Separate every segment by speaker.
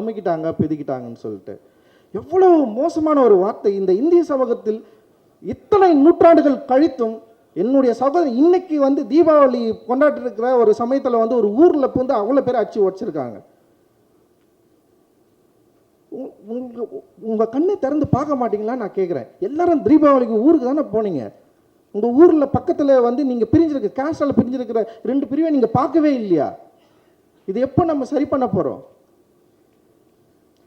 Speaker 1: அமைக்கிட்டாங்க பிதிக்கிட்டாங்கன்னு சொல்லிட்டு. எவ்வளவு மோசமான ஒரு வார்த்தை. இந்த இந்திய சமூகத்தில் இத்தனை நூற்றாண்டுகள் கழித்தும் என்னுடைய சகோதரன் இன்னைக்கு வந்து தீபாவளி கொண்டாடி இருக்கிற ஒரு சமயத்தில் வந்து ஒரு ஊரில் வந்து அவ்வளோ பேர் அடிச்சு உடச்சிருக்காங்க. உ- உங்க உங்க கண்ணை திறந்து பார்க்க மாட்டீங்களா? நான் கேட்குறேன் எல்லாரும் தீபாவளிக்கு ஊருக்கு தானே போனீங்க? உங்கள் ஊரில் பக்கத்தில் வந்து நீங்கள் பிரிஞ்சிருக்க கேஸ்டால பிரிஞ்சிருக்கிற ரெண்டு பிரிவை நீங்கள் பார்க்கவே இல்லையா? இது எப்போ நம்ம சரி பண்ண போகிறோம்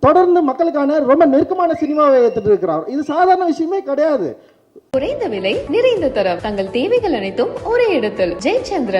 Speaker 1: தொடர்ந்து மக்களுக்கான ரொம்ப நெருக்கமான சினிமாவை எடுத்துட்டு இருக்கிறார். இது சாதாரண விஷயமே கிடையாது.
Speaker 2: குறைந்த விலை நிறைந்த தரம். தங்கள் தேவைகள் அனைத்தும் ஒரே இடத்தில். ஜெயச்சந்திரன்.